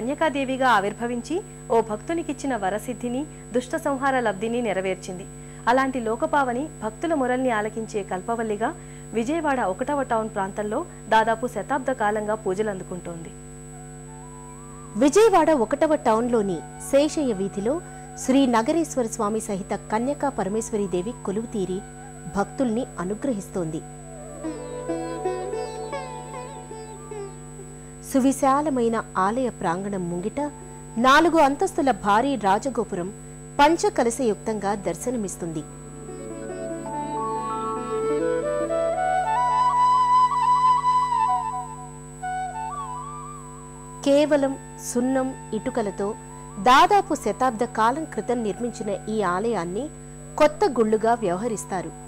కన్యకాదేవిగా ఆవిర్భవించి ఓ భక్తునికిచ్చిన వరసిద్ధిని దుష్ట సంహార లబ్ధిని నెరవేర్చింది. అలాంటి లోకపావని భక్తుల మురల్ని ఆలకించే కల్పవల్లిగా విజయవాడ ఒకటవ టౌన్ ప్రాంతంలో దాదాపు శతాబ్ద కాలంగా పూజలు అందుకుంటోంది. విజయవాడ ఒకటవ టౌన్లోని శేషయ్య వీధిలో శ్రీ నగరేశ్వర స్వామి సహిత కన్యకా పరమేశ్వరీదేవి కొలువుతీరి భక్తుల్ని అనుగ్రహిస్తోంది. సువిశాలమైన ఆలయ ప్రాంగణం ముంగిట నాలుగు అంతస్తుల భారీ రాజగోపురం పంచకలశయుక్తంగా దర్శనమిస్తుంది. కేవలం సున్నం ఇటుకలతో దాదాపు శతాబ్ద కాలం క్రితం నిర్మించిన ఈ ఆలయాన్ని కొత్త గుళ్ళుగా వ్యవహరిస్తారు.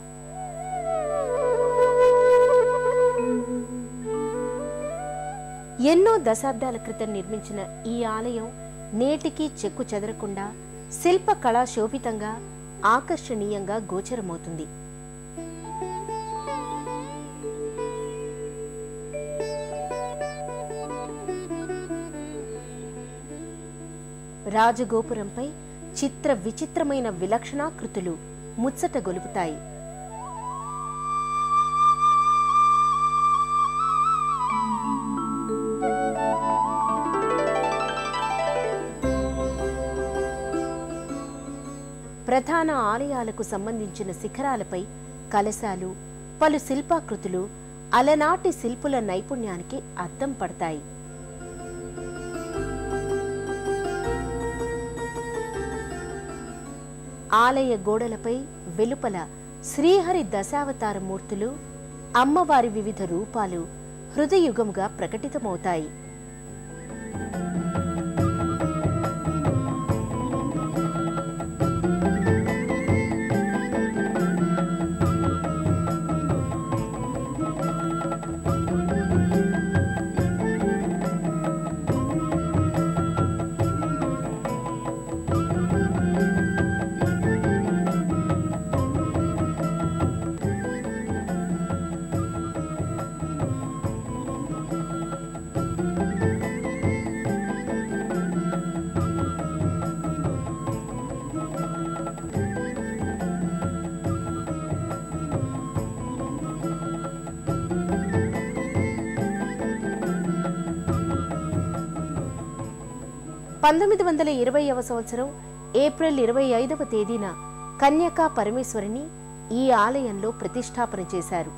ఎన్నో దశాబ్దాల క్రితం నిర్మించిన ఈ ఆలయం నేటికి చెక్కు చెదరకుండా శిల్ప కళా శోభితంగా ఆకర్షణీయంగా గోచరమవుతుంది. రాజగోపురంపై చిత్ర విచిత్రమైన విలక్షణాకృతులు ముచ్చట గొలుపుతాయి. ప్రధాన ఆలయాలకు సంబంధించిన శిఖరాలపై కలశాలు పలు శిల్పాకృతులు అలనాటి శిల్పుల నైపుణ్యానికి అద్దం పడతాయి. ఆలయ గోడలపై వెలుపల శ్రీహరి దశావతార మూర్తులు అమ్మవారి వివిధ రూపాలు హృదయుగంగా ప్రకటితమవుతాయి. పంతొమ్మిది వందల ఇరవైవ సంవత్సరం ఏప్రిల్ ఇరవై ఐదవ తేదీన కన్యకా పరమేశ్వరిని ఈ ఆలయంలో ప్రతిష్టాపన చేశారు.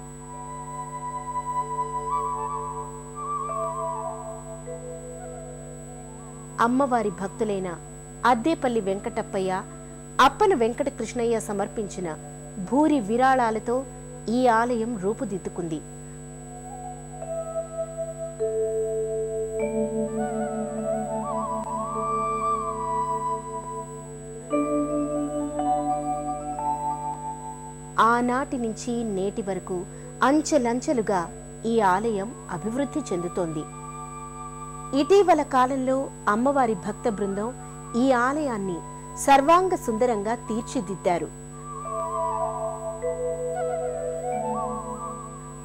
అమ్మవారి భక్తులైన అద్దేపల్లి వెంకటప్పయ్య అప్పన వెంకట కృష్ణయ్య సమర్పించిన భూరి విరాళాలతో ఈ ఆలయం రూపుదిద్దుకుంది. ఆనాటి నుంచి నేటి వరకు అంచెలంచెలుగా ఈ ఆలయం అభివృద్ధి చెందుతోంది. ఇటీవల కాలంలో అమ్మవారి భక్త బృందం ఈ ఆలయాన్ని సర్వాంగ సుందరంగా తీర్చిదిద్దారు.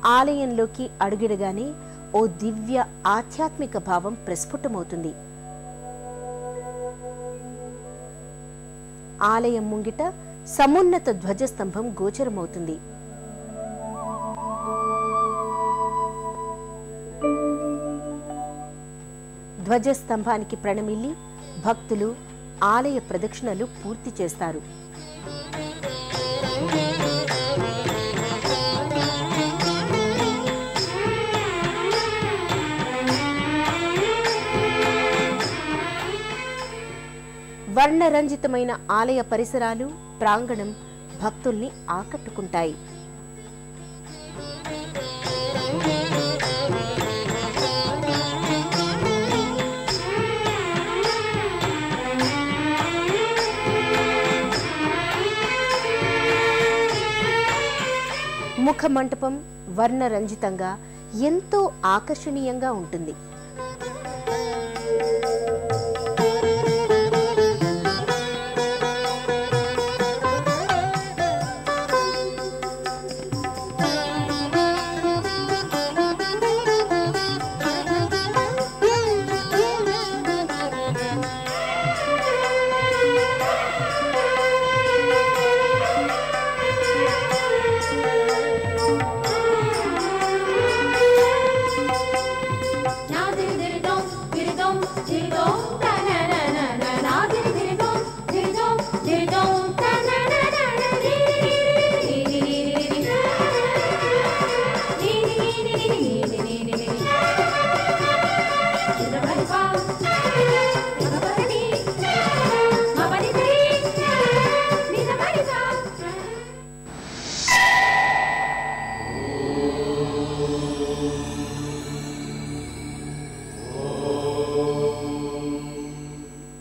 ఆలయంలోకి అడుగిడగానే ఓ దివ్య ఆధ్యాత్మిక భావం ప్రస్ఫుటమవుతుంది. ఆలయం ముంగిట సమున్నత ధ్వజస్తంభం గోచరమవుతుంది. ధ్వజస్తంభానికి ప్రణమిల్లి భక్తులు ఆలయ ప్రదక్షిణలు పూర్తి చేస్తారు. వర్ణరంజితమైన ఆలయ పరిసరాలు ప్రాంగణం భక్తుల్ని ఆకట్టుకుంటాయి. ముఖ మంటపం వర్ణరంజితంగా ఎంతో ఆకర్షణీయంగా ఉంటుంది. Ding dong, da na na na na na, ding.